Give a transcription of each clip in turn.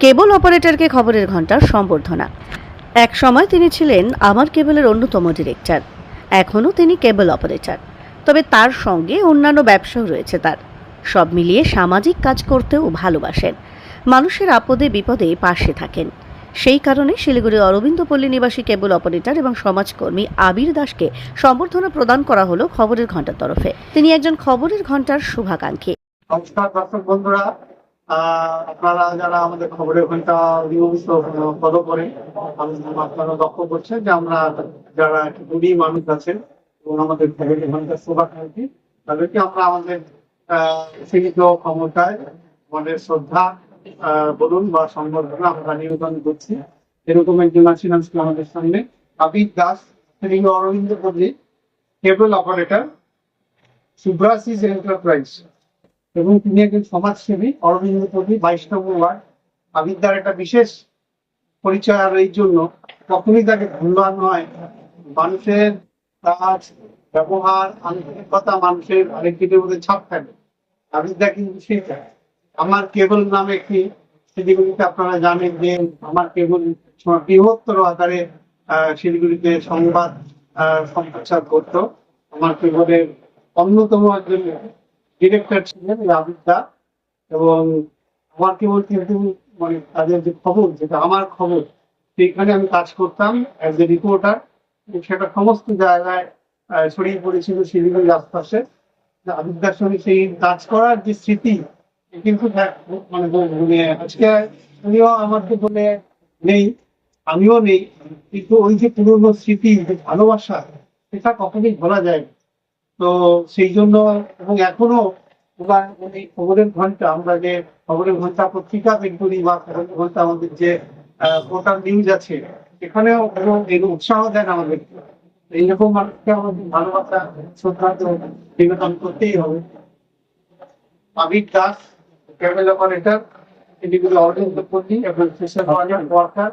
কেবল অপারেটরকে খবরের ঘণ্টার সম্বর্ধনা। এক সময় তিনি ছিলেন আমার কেবলের অন্যতম ডিরেক্টর। এখনও তিনি কেবল অপারেটর। তবে তার সঙ্গে অন্যান্য ব্যবসাও রয়েছে তার। সব মিলিয়ে সামাজিক কাজ করতেও ভালোবাসেন। মানুষের আপদে বিপদে পাশে থাকেন। সেই কারণে শিলিগুড়ি অরবিন্দ পল্লী নিবাসী কেবল অপারেটর এবং সমাজকর্মী আবির দাসকে সম্বর্ধনা প্রদান করা হলো খবরের ঘণ্টার তরফে। তিনি একজন খবরের ঘণ্টার শুভাকাঙ্ক্ষী। নমস্কার, দর্শক বন্ধুরা। আপনারা যারা আমাদের খবরের ঘণ্টা নিয়মিত ফলো করেন আপনারা লক্ষ্য করছেন যে আমরা যারা গুণী মানুষ আছেন এবং আমাদের খবরের ঘণ্টা শুভাকাঙ্ক্ষী, তাদেরকে আমরা আমাদের সীমিত ক্ষমতায় আমাদের শ্রদ্ধা বলুন বা সম্বর্ধনা আমরা নিবেদন করছি। এরকম একজন আছেন আজকে আমাদের সামনে, আবিদ দাস, তিনি অরবিন্দ পল্লী কেবল অপারেটর সুব্রাসিস এন্টারপ্রাইজ এবং তিনি একজন সমাজসেবী অরবিন্দ পল্লী বাইশ নম্বর ওয়ার্ড। আবিদ্যার একটা বিশেষ পরিচয় আর এই জন্য কখনই তাকে ভুলবার নয়। মানুষের কাজ, ব্যবহার, আন্তরিকতা মানুষের আরেকটির মধ্যে ছাপ থাকে। আবিদ্যা কিন্তু সেটা আমার কেবল নামে একটি শিলিগুড়িতে আপনারা জানেন যে আমার কেবল বৃহত্তর আকারে শিলিগুড়িতে সংবাদ সম্প্রচার করতো। আমার কেবলের অন্যতম একজন ডিরেক্টর ছিলেন রাবিদ দা, এবং আমার কেবল কিন্তু মানে তাদের যে খবর, যেটা আমার খবর, সেইখানে আমি কাজ করতাম অ্যাজ এ রিপোর্টার সেটা সমস্ত জায়গায় ছড়িয়ে পড়েছিল শিলিগুড়ির আশপাশে আবিদ্যার সঙ্গে সেই কাজ করার যে স্মৃতি কিন্তু দেখ- মানে মানে আজকে উনিও আমাকে বলে নেই, আমিও নেই, কিন্তু ওই যে পুরনো স্মৃতি, যে ভালোবাসা, সেটা কখনোই ভোলা যায় না। তো সেই জন্য এবং এখনও মানে খবরের ঘণ্টা, আমরা যে খবরের ঘণ্টা পত্রিকা বের করি বা খবরের ঘণ্টা আমাদের যে পোর্টাল নিউজ আছে এখানেও এই উৎসাহ দেন আমাদের। এইরকম মানুষকে আমাদের ভালোবাসা, শ্রদ্ধা তো নিবেদন করতেই হবে। আবির দাস কেবল অপারেটর এদিকে অরবিন্দ পল্লী এবং স্পেশাল ওয়ার্কার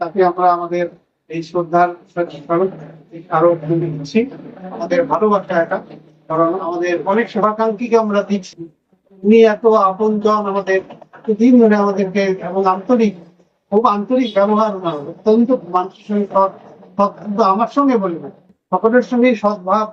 তাকে আমরা আমাদের এই শ্রদ্ধার স্মরণ আরও দিচ্ছি আমাদের ভালোবাসা এটা। কারণ আমাদের অনেক শুভাকাঙ্ক্ষীকে আমরা দিচ্ছি। উনি এত আপন জন আমাদের। দিন ধরে আমাদেরকে এবং আন্তরিক, খুব আন্তরিক ব্যবহার ওনার অত্যন্ত মানুষের সঙ্গে সৎ আমার সঙ্গে বলি না। সকলের সঙ্গে সদ্ভাব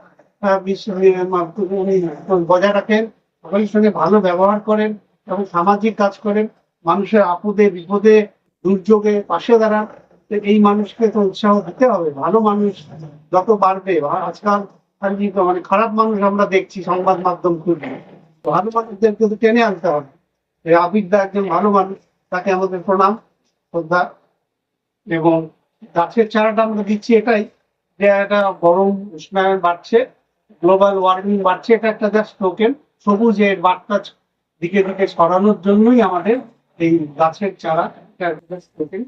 বজায় রাখেন। সকলের সঙ্গে ভালো ব্যবহার করেন এবং সামাজিক কাজ করেন। মানুষের আপদে, বিপদে, দুর্যোগে পাশে দাঁড়ান। এই মানুষকে তো উৎসাহ দিতে হবে। ভালো মানুষ যত বাড়বে আজকাল মানে খারাপ মানুষ আমরা দেখছি সংবাদ মাধ্যম খুলবে ভালো মানুষদেরকে তো টেনে আনতে হবে। এই আবিদ্যা একজন ভালো মানুষ, তাকে আমাদের প্রণাম, শ্রদ্ধা এবং গাছের চারাটা আমরা দিচ্ছি এটাই। যে একটা গরম উষ্ণায়ন বাড়ছে, গ্লোবাল ওয়ার্মিং বাড়ছে, এটা একটা জাস্ট টোকেন সবুজের বার্তা দিকে দিকে সরানোর জন্যই আমাদের এই গাছের চারা একটা টোকেন